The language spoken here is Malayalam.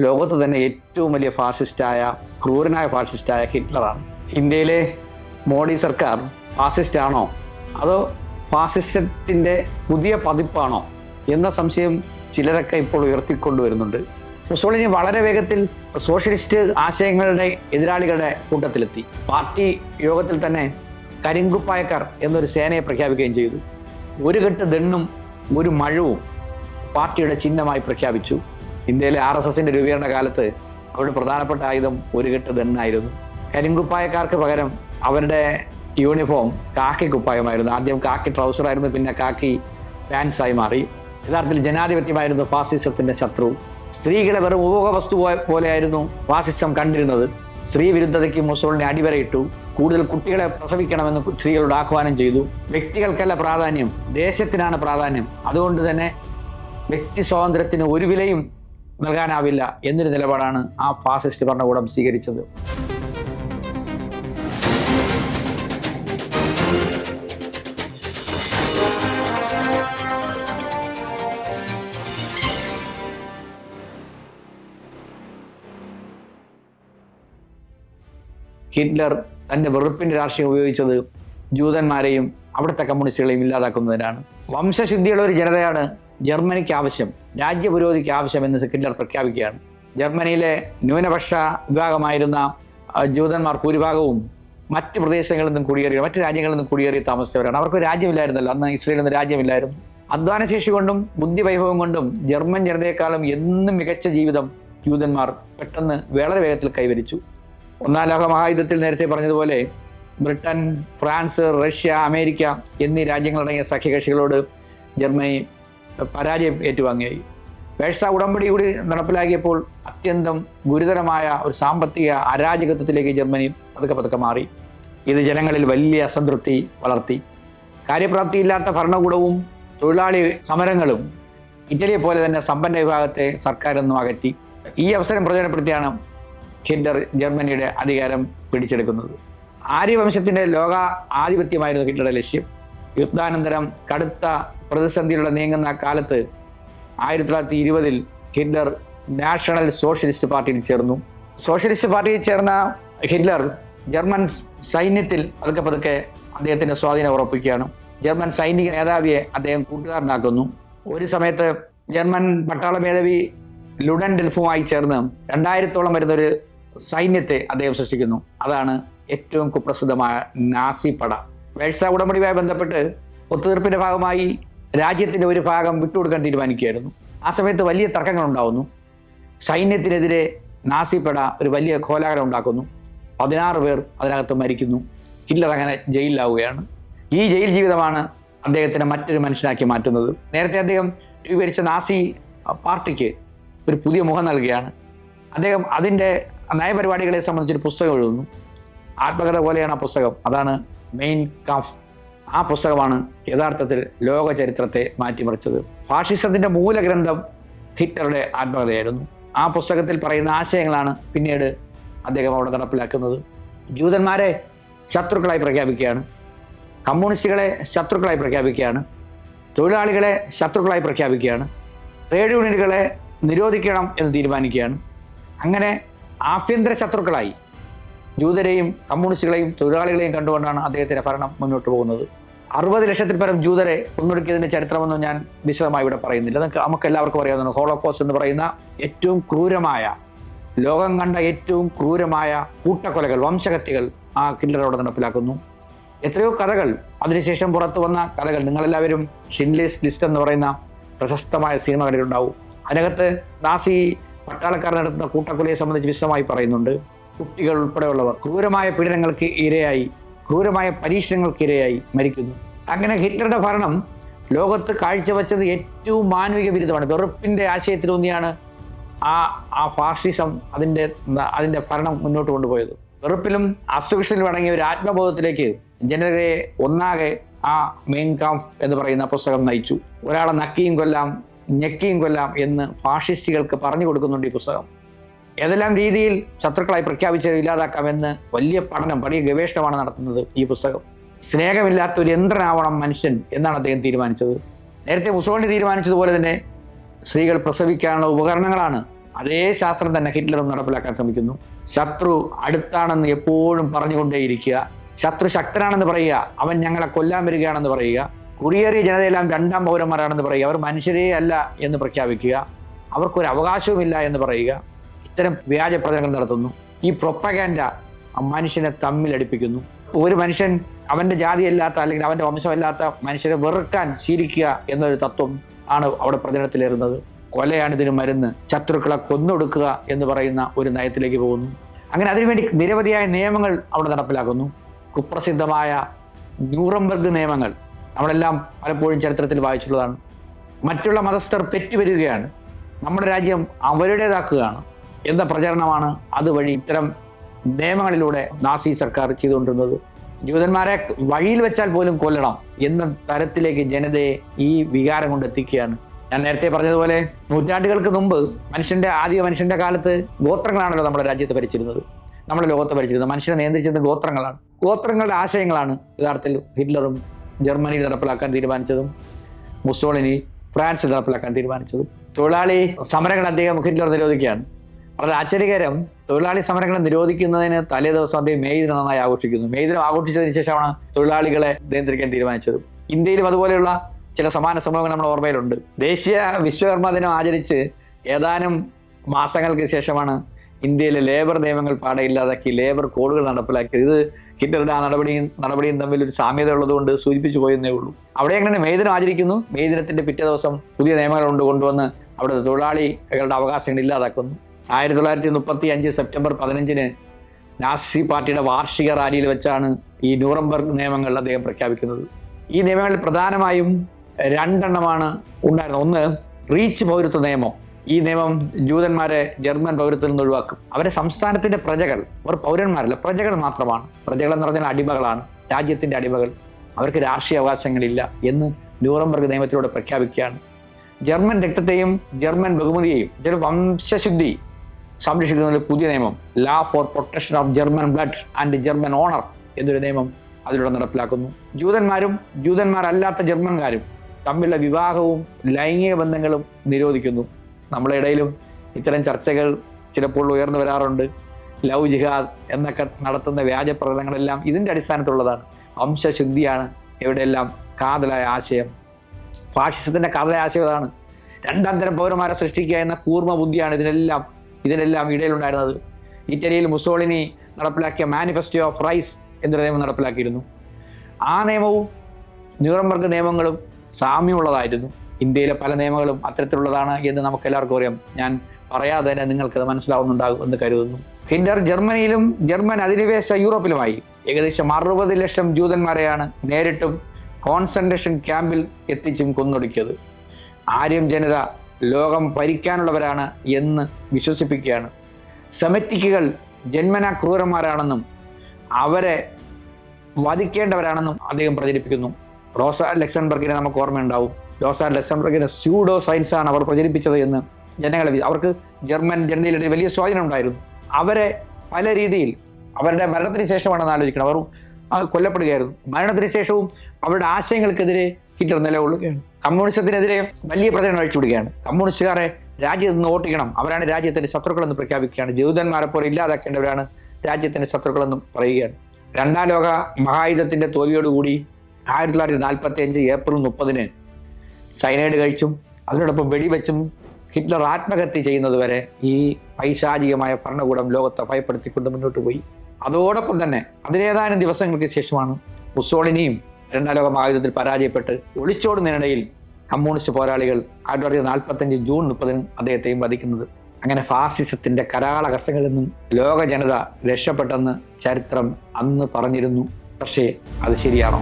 ലോകത്ത് തന്നെ ഏറ്റവും വലിയ ഫാസിസ്റ്റായ ക്രൂരനായ ഫാസിസ്റ്റായ ഹിറ്റ്ലറാണ്. ഇന്ത്യയിലെ മോഡി സർക്കാർ ഫാസിസ്റ്റ് ആണോ അതോ ഫാസിസത്തിന്റെ പുതിയ പതിപ്പാണോ? എന്ന സംശയം ചിലരൊക്കെ ഇപ്പോൾ ഉയർത്തിക്കൊണ്ടുവരുന്നുണ്ട്. മുസോളിനി വളരെ വേഗത്തിൽ സോഷ്യലിസ്റ്റ് ആശയങ്ങളുടെ എതിരാളികളുടെ കൂട്ടത്തിലെത്തി. പാർട്ടി യോഗത്തിൽ തന്നെ കരിങ്കുപ്പായക്കാർ എന്നൊരു സേനയെ പ്രഖ്യാപിക്കുകയും ചെയ്തു. ഒരു കെട്ട് ദണ്ണും ഒരു മഴവും പാർട്ടിയുടെ ചിഹ്നമായി പ്രഖ്യാപിച്ചു. ഇന്ത്യയിലെ ആർ എസ് എസിന്റെ രൂപീകരണ കാലത്ത് അവരുടെ പ്രധാനപ്പെട്ട ആയുധം ഒരു കെട്ട് ദണ്ണായിരുന്നു കരിങ്കുപ്പായക്കാർക്ക് പകരം അവരുടെ യൂണിഫോം കാക്കി കുപ്പായമായിരുന്നു. ആദ്യം കാക്കി ട്രൗസർ ആയിരുന്നു പിന്നെ കാക്കി പാൻസ് ആയി മാറി. യഥാർത്ഥത്തിൽ ജനാധിപത്യമായിരുന്നു ഫാസിസത്തിന്റെ ശത്രു. സ്ത്രീകളെ വെറും ഉപഭോഗ വസ്തു പോലെയായിരുന്നു ഫാസിസം കണ്ടിരുന്നത്. സ്ത്രീ വിരുദ്ധതയ്ക്ക് മുസോളിനെ അടിവരയിട്ടു കൂടുതൽ കുട്ടികളെ പ്രസവിക്കണമെന്ന് സ്ത്രീകളോട് ആഹ്വാനം ചെയ്തു. വ്യക്തികൾക്കല്ല പ്രാധാന്യം ദേശത്തിനാണ് പ്രാധാന്യം. അതുകൊണ്ട് തന്നെ വ്യക്തി സ്വാതന്ത്ര്യത്തിന് ഒരു വിലയും നൽകാനാവില്ല എന്നൊരു നിലപാടാണ് ആ ഫാസിസ്റ്റ് ഭരണകൂടം സ്വീകരിച്ചത്. ഹിറ്റ്ലർ തന്റെ വെറുപ്പിന്റെ രാഷ്ട്രീയം ഉപയോഗിച്ചത് ജൂതന്മാരെയും അവിടുത്തെ കമ്മ്യൂണിസ്റ്റുകളെയും ഇല്ലാതാക്കുന്നതിനാണ്. വംശശുദ്ധിയുള്ള ഒരു ജനതയാണ് ജർമ്മനിക്ക് ആവശ്യം രാജ്യപുരോഗതിക്ക് ആവശ്യം എന്ന് ഹിറ്റ്ലർ പ്രഖ്യാപിക്കുകയാണ്. ജർമ്മനിയിലെ ന്യൂനപക്ഷ വിഭാഗമായിരുന്ന ജൂതന്മാർ ഭൂരിഭാഗവും മറ്റ് പ്രദേശങ്ങളിൽ നിന്നും കുടിയേറി മറ്റ് രാജ്യങ്ങളിൽ നിന്നും കുടിയേറി താമസിച്ചവരാണ്. അവർക്ക് രാജ്യമില്ലായിരുന്നല്ലോ. അന്ന് ഇസ്രയേലിൽ നിന്ന് രാജ്യമില്ലായിരുന്നു. അധ്വാനശേഷി കൊണ്ടും ബുദ്ധിവൈഭവം കൊണ്ടും ജർമ്മൻ ജനതയെക്കാളും എന്നും മികച്ച ജീവിതം ജൂതന്മാർ പെട്ടെന്ന് വളരെ വേഗത്തിൽ കൈവരിച്ചു. ഒന്നാം ലോക മഹായുദ്ധത്തിൽ നേരത്തെ പറഞ്ഞതുപോലെ ബ്രിട്ടൻ ഫ്രാൻസ് റഷ്യ അമേരിക്ക എന്നീ രാജ്യങ്ങളടങ്ങിയ സഖ്യകക്ഷികളോട് ജർമ്മനി പരാജയം ഏറ്റുവാങ്ങിയായി. വേഴ്സ ഉടമ്പടി കൂടി നടപ്പിലാക്കിയപ്പോൾ അത്യന്തം ഗുരുതരമായ ഒരു സാമ്പത്തിക അരാജകത്വത്തിലേക്ക് ജർമ്മനി പതുക്കെ പതുക്കെ മാറി. ഇത് ജനങ്ങളിൽ വലിയ അസംതൃപ്തി വളർത്തി. കാര്യപ്രാപ്തിയില്ലാത്ത ഭരണകൂടവും തൊഴിലാളി സമരങ്ങളും ഇറ്റലിയെ പോലെ തന്നെ സമ്പന്ന വിഭാഗത്തെ സർക്കാരിൽ നിന്നും അകറ്റി. ഈ അവസരം പ്രയോജനപ്പെടുത്തിയാണ് ഹിറ്റ്ലർ ജർമ്മനിയുടെ അധികാരം പിടിച്ചെടുക്കുന്നത്. ആര്യവംശത്തിന്റെ ലോക ആധിപത്യമായിരുന്നു ഹിറ്റ്ലറുടെ ലക്ഷ്യം. യുദ്ധാനന്തരം കടുത്ത പ്രതിസന്ധിയിലൂടെ നീങ്ങുന്ന കാലത്ത് ആയിരത്തി തൊള്ളായിരത്തി ഇരുപതിൽ ഹിറ്റ്ലർ നാഷണൽ സോഷ്യലിസ്റ്റ് പാർട്ടിയിൽ ചേർന്നു. സോഷ്യലിസ്റ്റ് പാർട്ടിയിൽ ചേർന്ന ഹിറ്റ്ലർ ജർമ്മൻ സൈന്യത്തിൽ പതുക്കെ പതുക്കെ അദ്ദേഹത്തിന്റെ സ്വാധീനം ഉറപ്പിക്കുകയാണ്. ജർമ്മൻ സൈനിക നേതാവിയെ അദ്ദേഹം കൂട്ടുകാരനാക്കുന്നു. ഒരു സമയത്ത് ജർമ്മൻ പട്ടാള മേധാവി ലുഡൻ ഡെൽഫുമായി ചേർന്ന് രണ്ടായിരത്തോളം വരുന്ന ഒരു സൈന്യത്തെ അദ്ദേഹം സൃഷ്ടിക്കുന്നു. അതാണ് ഏറ്റവും കുപ്രസിദ്ധമായ നാസി പട. വേഴ്സ ഉടമ്പടിയുമായി ബന്ധപ്പെട്ട് ഒത്തുതീർപ്പിന്റെ ഭാഗമായി രാജ്യത്തിന്റെ ഒരു ഭാഗം വിട്ടുകൊടുക്കാൻ തീരുമാനിക്കുകയായിരുന്നു. ആ സമയത്ത് വലിയ തർക്കങ്ങൾ ഉണ്ടാവുന്നു. സൈന്യത്തിനെതിരെ നാസിപ്പട ഒരു വലിയ കോലാഹലം ഉണ്ടാക്കുന്നു. പതിനാറ് പേർ അതിനകത്ത് മരിക്കുന്നു. ഹിറ്റ്ലർ അങ്ങനെ ജയിലിലാവുകയാണ്. ഈ ജയിൽ ജീവിതമാണ് അദ്ദേഹത്തിനെ മറ്റൊരു മനുഷ്യനാക്കി മാറ്റുന്നത്. നേരത്തെ അദ്ദേഹം രൂപീകരിച്ച നാസി പാർട്ടിക്ക് ഒരു പുതിയ മുഖം നൽകുകയാണ്. അദ്ദേഹം അതിന്റെ നയപരിപാടികളെ സംബന്ധിച്ചൊരു പുസ്തകം എഴുതുന്നു. ആത്മകഥ പോലെയാണ് ആ പുസ്തകം. അതാണ് മെയിൻ കാഫ് ആ പുസ്തകമാണ് യഥാർത്ഥത്തിൽ ലോക ചരിത്രത്തെ മാറ്റിമറിച്ചത്. ഫാഷിസത്തിന്റെ മൂലഗ്രന്ഥം ഹിറ്റ്ലറുടെ ആത്മകഥയായിരുന്നു. ആ പുസ്തകത്തിൽ പറയുന്ന ആശയങ്ങളാണ് പിന്നീട് അദ്ദേഹം അവിടെ നടപ്പിലാക്കുന്നത്. ജൂതന്മാരെ ശത്രുക്കളായി പ്രഖ്യാപിക്കുകയാണ്. കമ്മ്യൂണിസ്റ്റുകളെ ശത്രുക്കളായി പ്രഖ്യാപിക്കുകയാണ്. തൊഴിലാളികളെ ശത്രുക്കളായി പ്രഖ്യാപിക്കുകയാണ്. ട്രേഡ് യൂണിയനുകളെ നിരോധിക്കണം എന്ന് തീരുമാനിക്കുകയാണ്. അങ്ങനെ ആഭ്യന്തര ശത്രുക്കളായി ജൂതരെയും കമ്മ്യൂണിസ്റ്റുകളെയും തൊഴിലാളികളെയും കണ്ടുകൊണ്ടാണ് അദ്ദേഹത്തിന്റെ ഭരണം മുന്നോട്ട് പോകുന്നത്. അറുപത് ലക്ഷത്തിൽ പരം ജൂതരെ കൊന്നൊടുക്കിയതിന്റെ ചരിത്രമൊന്നും ഞാൻ വിശദമായി ഇവിടെ പറയുന്നില്ല. നമുക്ക് നമുക്ക് എല്ലാവർക്കും അറിയാവുന്നതാണ്. ഹോളോകോസ് എന്ന് പറയുന്ന ഏറ്റവും ക്രൂരമായ ലോകം കണ്ട ഏറ്റവും ക്രൂരമായ കൂട്ടക്കൊലകൾ വംശഹത്യകൾ ആ കില്ലറോടെ നടപ്പിലാക്കുന്നു. എത്രയോ കഥകൾ അതിനുശേഷം പുറത്തു വന്ന കഥകൾ. നിങ്ങളെല്ലാവരും ഷിൻലേസ് ലിസ്റ്റ് എന്ന് പറയുന്ന പ്രശസ്തമായ സിനിമ കണ്ടിട്ടുണ്ടാവും അതിനകത്ത് നാസി പട്ടാളക്കാർ നടത്തുന്ന കൂട്ടക്കൊലയെ സംബന്ധിച്ച് വിശദമായി പറയുന്നുണ്ട്. കുട്ടികൾ ഉൾപ്പെടെയുള്ളവർ ക്രൂരമായ പീഡനങ്ങൾക്ക് ഇരയായി ക്രൂരമായ പരീക്ഷണങ്ങൾക്ക് ഇരയായി മരിക്കുന്നു. അങ്ങനെ ഹിറ്റ്ലറുടെ ഭരണം ലോകത്ത് കാഴ്ചവെച്ചത് ഏറ്റവും മാനവിക വിരുദ്ധമാണ് വെറുപ്പിന്റെ ആശയത്തിലൂന്നിയാണ് ആ ആ ഫാസിസം അതിന്റെ അതിന്റെ ഭരണം മുന്നോട്ട് കൊണ്ടുപോയത്. വെറുപ്പിലും അസുഖത്തിലും അടങ്ങിയ ഒരു ആത്മബോധത്തിലേക്ക് ജനതയെ ഒന്നാകെ ആ മെയിൻ കാംഫ് എന്ന് പറയുന്ന പുസ്തകം നയിച്ചു. ഒരാളെ നക്കിയും കൊല്ലാം ഞെക്കിയും കൊല്ലാം എന്ന് ഫാഷിസ്റ്റുകൾക്ക് പറഞ്ഞു കൊടുക്കുന്നുണ്ട് ഈ പുസ്തകം. ഏതെല്ലാം രീതിയിൽ ശത്രുക്കളായി പ്രഖ്യാപിച്ചത് ഇല്ലാതാക്കാമെന്ന് വലിയ പഠനം വലിയ ഗവേഷണമാണ് നടത്തുന്നത് ഈ പുസ്തകം. സ്നേഹമില്ലാത്ത ഒരു യന്ത്രനാവണം മനുഷ്യൻ എന്നാണ് അദ്ദേഹം തീരുമാനിച്ചത്. നേരത്തെ മുസോളിനി തീരുമാനിച്ചതുപോലെ തന്നെ സ്ത്രീകൾ പ്രസവിക്കാനുള്ള ഉപകരണങ്ങളാണ് അതേ ശാസ്ത്രം തന്നെ ഹിറ്റ്ലറും നടപ്പിലാക്കാൻ ശ്രമിക്കുന്നു. ശത്രു അടുത്താണെന്ന് എപ്പോഴും പറഞ്ഞുകൊണ്ടേയിരിക്കുക. ശത്രു ശക്തനാണെന്ന് പറയുക. അവൻ ഞങ്ങളെ കൊല്ലാൻ വരികയാണെന്ന് പറയുക. കുടിയേറിയ ജനതയെല്ലാം രണ്ടാം പൗരന്മാരാണെന്ന് പറയുക. അവർ മനുഷ്യരേ അല്ല എന്ന് പ്രഖ്യാപിക്കുക. അവർക്കൊരു അവകാശവുമില്ല എന്ന് പറയുക. ഇത്തരം വ്യാജ പ്രചരണങ്ങൾ നടത്തുന്നു. ഈ പ്രൊപ്പഗാൻഡ മനുഷ്യനെ തമ്മിലടിപ്പിക്കുന്നു. ഒരു മനുഷ്യൻ അവന്റെ ജാതിയല്ലാത്ത അല്ലെങ്കിൽ അവന്റെ വംശമല്ലാത്ത മനുഷ്യരെ വെറുക്കാൻ ശീലിക്കുക എന്നൊരു തത്വം ആണ് അവിടെ പ്രചരണത്തിലേറുന്നത്. കൊലയാണ് ഇതിന് മരുന്ന്. ശത്രുക്കളെ കൊന്നൊടുക്കുക എന്ന് പറയുന്ന ഒരു നയത്തിലേക്ക് പോകുന്നു. അങ്ങനെ അതിനുവേണ്ടി നിരവധിയായ നിയമങ്ങൾ അവിടെ നടപ്പിലാക്കുന്നു. കുപ്രസിദ്ധമായ ന്യൂറംബർഗ് നിയമങ്ങൾ നമ്മളെല്ലാം പലപ്പോഴും ചരിത്രത്തിൽ വായിച്ചിട്ടുള്ളതാണ്. മറ്റുള്ള മതസ്ഥർ പെറ്റുവരികയാണ്. നമ്മുടെ രാജ്യം അവരുടേതാക്കുകയാണ്. എന്ന പ്രചരണമാണ്? അതുവഴി ഇത്തരം നിയമങ്ങളിലൂടെ നാസി സർക്കാർ ചെയ്തുകൊണ്ടിരുന്നത്. ജൂതന്മാരെ വഴിയിൽ വെച്ചാൽ പോലും കൊല്ലണം എന്ന തരത്തിലേക്ക് ജനതയെ ഈ വികാരം കൊണ്ട് എത്തിക്കുകയാണ്. ഞാൻ നേരത്തെ പറഞ്ഞതുപോലെ നൂറ്റാണ്ടുകൾക്ക് മുമ്പ് മനുഷ്യന്റെ ആദ്യ മനുഷ്യന്റെ കാലത്ത് ഗോത്രങ്ങളാണല്ലോ നമ്മുടെ രാജ്യത്ത് ഭരിച്ചിരുന്നത്. നമ്മുടെ ലോകത്ത് ഭരിച്ചിരുന്നത്. മനുഷ്യനെ നിയന്ത്രിച്ചിരുന്നത് ഗോത്രങ്ങളാണ്. ഗോത്രങ്ങളുടെ ആശയങ്ങളാണ് യഥാർത്ഥത്തിൽ ഹിറ്റ്ലറും ജർമ്മനിയിൽ നടപ്പിലാക്കാൻ തീരുമാനിച്ചതും മുസോളിനി ഫ്രാൻസിൽ നടപ്പിലാക്കാൻ തീരുമാനിച്ചതും. തൊഴിലാളി സമരങ്ങൾ അദ്ദേഹം ഹിറ്റ്ലർ നിരോധിക്കുകയാണ്. വളരെ ആശ്ചര്യകരം. തൊഴിലാളി സമരങ്ങൾ നിരോധിക്കുന്നതിന് തലേ ദിവസം അദ്ദേഹം മെയ് ദിനം നന്നായി ആഘോഷിക്കുന്നു. മെയ് ദിനം ആഘോഷിച്ചതിന് ശേഷമാണ് തൊഴിലാളികളെ നിയന്ത്രിക്കാൻ തീരുമാനിച്ചത്. ഇന്ത്യയിലും അതുപോലെയുള്ള ചില സമാന സംഭവങ്ങൾ നമ്മുടെ ഓർമ്മയിലുണ്ട്. ദേശീയ വിശ്വകർമ്മ ദിനം ആചരിച്ച് ഏതാനും മാസങ്ങൾക്ക് ശേഷമാണ് ഇന്ത്യയിലെ ലേബർ നിയമങ്ങൾ പാടെ ഇല്ലാതാക്കി ലേബർ കോഡുകൾ നടപ്പിലാക്കിയത്. ഇത് ഹിറ്റ്ലറുടെ ആ നടപടിയും നടപടിയും തമ്മിൽ ഒരു സാമ്യത ഉള്ളതുകൊണ്ട് സൂചിപ്പിച്ചു പോയെന്നേ ഉള്ളൂ. അവിടെ എങ്ങനെ മെയ് ദിനം ആചരിക്കുന്നു? മെയ് ദിനത്തിന്റെ പിറ്റേ ദിവസം പുതിയ നിയമങ്ങൾ കൊണ്ട് കൊണ്ടുവന്ന് അവിടെ തൊഴിലാളികളുടെ അവകാശങ്ങൾ ഇല്ലാതാക്കുന്നു. ആയിരത്തി തൊള്ളായിരത്തി മുപ്പത്തി അഞ്ച് സെപ്റ്റംബർ പതിനഞ്ചിന് നാസി പാർട്ടിയുടെ വാർഷിക റാലിയിൽ വെച്ചാണ് ഈ ന്യൂറംബർഗ് നിയമങ്ങൾ അദ്ദേഹം പ്രഖ്യാപിക്കുന്നത്. ഈ നിയമങ്ങളിൽ പ്രധാനമായും രണ്ടെണ്ണമാണ് ഉണ്ടായിരുന്നത്. ഒന്ന് റീച്ച് പൗരത്വ നിയമം. ഈ നിയമം ജൂതന്മാരെ ജർമ്മൻ പൗരത്വത്തിൽ നിന്ന് ഒഴിവാക്കും. അവരെ സംസ്ഥാനത്തിന്റെ പ്രജകൾ അവർ പൗരന്മാരല്ല പ്രജകൾ മാത്രമാണ്. പ്രജകൾ എന്ന് പറഞ്ഞാൽ അടിമകളാണ് രാജ്യത്തിന്റെ അടിമകൾ. അവർക്ക് രാഷ്ട്രീയ അവകാശങ്ങളില്ല എന്ന് ന്യൂറംബർഗ് നിയമത്തിലൂടെ പ്രഖ്യാപിക്കുകയാണ്. ജർമ്മൻ രക്തത്തെയും ജർമ്മൻ ബഹുമതിയെയും ചില വംശശുദ്ധി സംരക്ഷിക്കുന്ന ഒരു പുതിയ നിയമം law for protection of German blood and German honour എന്നൊരു നിയമം അതിലൂടെ നടപ്പിലാക്കുന്നു. ജൂതന്മാരും ജൂതന്മാരല്ലാത്ത ജർമ്മൻകാരും തമ്മിലുള്ള വിവാഹവും ലൈംഗിക ബന്ധങ്ങളും നിരോധിക്കുന്നു. നമ്മുടെ ഇടയിലും ഇത്തരം ചർച്ചകൾ ചിലപ്പോൾ ഉയർന്നു വരാറുണ്ട്. ലവ് ജിഹാദ് എന്നൊക്കെ നടത്തുന്ന വ്യാജ പ്രകടനങ്ങളെല്ലാം ഇതിന്റെ അടിസ്ഥാനത്തുള്ളതാണ് വംശശുദ്ധിയാണ് എവിടെയെല്ലാം കാതലായ ആശയം. ഫാഷിസത്തിന്റെ കാതലായ ആശയം അതാണ്. രണ്ടാം തരം പൗരന്മാരെ സൃഷ്ടിക്കുക എന്ന കൂർമ്മ ബുദ്ധിയാണ് ഇതിനെല്ലാം ഇതിനെല്ലാം ഇടയിലുണ്ടായിരുന്നത്. ഇറ്റലിയിൽ മുസോളിനി നടപ്പിലാക്കിയ മാനിഫെസ്റ്റോ ഓഫ് റൈസ് എന്നൊരു നിയമം നടപ്പിലാക്കിയിരുന്നു. ആ നിയമവും ന്യൂറംബർഗ് നിയമങ്ങളും സാമ്യമുള്ളതായിരുന്നു. ഇന്ത്യയിലെ പല നിയമങ്ങളും അത്തരത്തിലുള്ളതാണ് എന്ന് നമുക്ക് എല്ലാവർക്കും അറിയാം. ഞാൻ പറയാതെ തന്നെ നിങ്ങൾക്കത് മനസ്സിലാവുന്നുണ്ടാകും എന്ന് കരുതുന്നു. ഹിൻഡർ ജർമ്മനിയിലും ജർമ്മൻ അധിനിവേശ യൂറോപ്പിലുമായി ഏകദേശം അറുപത് ലക്ഷം ജൂതന്മാരെയാണ് നേരിട്ടും കോൺസെൻട്രേഷൻ ക്യാമ്പിൽ എത്തിച്ചും കൊന്നൊടുക്കിയത്. ആര്യം ജനത ലോകം ഭരിക്കാനുള്ളവരാണ് എന്ന് വിശ്വസിപ്പിക്കുകയാണ്. സെമറ്റിക്കുകൾ ജന്മന ക്രൂരന്മാരാണെന്നും അവരെ വധിക്കേണ്ടവരാണെന്നും അദ്ദേഹം പ്രചരിപ്പിക്കുന്നു. റോസ ലക്സൺബർഗിനെ നമുക്ക് ഓർമ്മയുണ്ടാവും. റോസ ലക്സൺബർഗിനെ സ്യൂഡോ സയൻസാണ് അവർ പ്രചരിപ്പിച്ചത് എന്ന് ജനങ്ങളെ അവർക്ക് ജർമ്മൻ ജനതയിലെ വലിയ സ്വാധീനം ഉണ്ടായിരുന്നു. അവരെ പല രീതിയിൽ അവരുടെ മരണത്തിന് ശേഷമാണെന്ന് ആലോചിക്കണം. അവർ കൊല്ലപ്പെടുകയായിരുന്നു. മരണത്തിന് ശേഷവും അവരുടെ ആശയങ്ങൾക്കെതിരെ ഹിറ്റ്ലർ നിലകൊള്ളുകയാണ്. കമ്മ്യൂണിസത്തിനെതിരെ വലിയ പ്രചരണം അഴിച്ചുവിടുകയാണ് കമ്മ്യൂണിസ്റ്റുകാരെ രാജ്യത്ത് നിന്ന് ഓട്ടിക്കണം അവരാണ് രാജ്യത്തിന്റെ ശത്രുക്കളെന്ന് പ്രഖ്യാപിക്കുകയാണ്. ജൂതന്മാരെ പോലെ ഇല്ലാതാക്കേണ്ടവരാണ് രാജ്യത്തിന്റെ ശത്രുക്കളെന്നും പറയുകയാണ്. രണ്ടാം ലോക മഹായുദ്ധത്തിന്റെ തോൽവിയോടുകൂടി ആയിരത്തി തൊള്ളായിരത്തി നാൽപ്പത്തി അഞ്ച് ഏപ്രിൽ മുപ്പതിന് സൈനൈഡ് കഴിച്ചും അതിനോടൊപ്പം വെടിവെച്ചും ഹിറ്റ്ലർ ആത്മഹത്യ ചെയ്യുന്നതുവരെ ഈ പൈശാചികമായ ഭരണകൂടം ലോകത്തെ ഭയപ്പെടുത്തിക്കൊണ്ട് മുന്നോട്ട് പോയി. അതോടൊപ്പം തന്നെ അതിലേതാനും ദിവസങ്ങൾക്ക് ശേഷമാണ് മുസോളിനിയും രണ്ടാം ലോക മഹായുദ്ധത്തിൽ പരാജയപ്പെട്ട് ഒളിച്ചോടുന്നതിനിടയിൽ കമ്മ്യൂണിസ്റ്റ് പോരാളികൾ ആയിരത്തി തൊള്ളായിരത്തി നാൽപ്പത്തഞ്ച് ജൂൺ മുപ്പതിന് അദ്ദേഹത്തെയും വധിക്കുന്നത്. അങ്ങനെ ഫാസിസത്തിന്റെ കരാള കഷ്ടങ്ങളിൽ നിന്നും ലോക ജനത രക്ഷപ്പെട്ടെന്ന് ചരിത്രം അന്ന് പറഞ്ഞിരുന്നു. പക്ഷേ അത് ശരിയാണോ?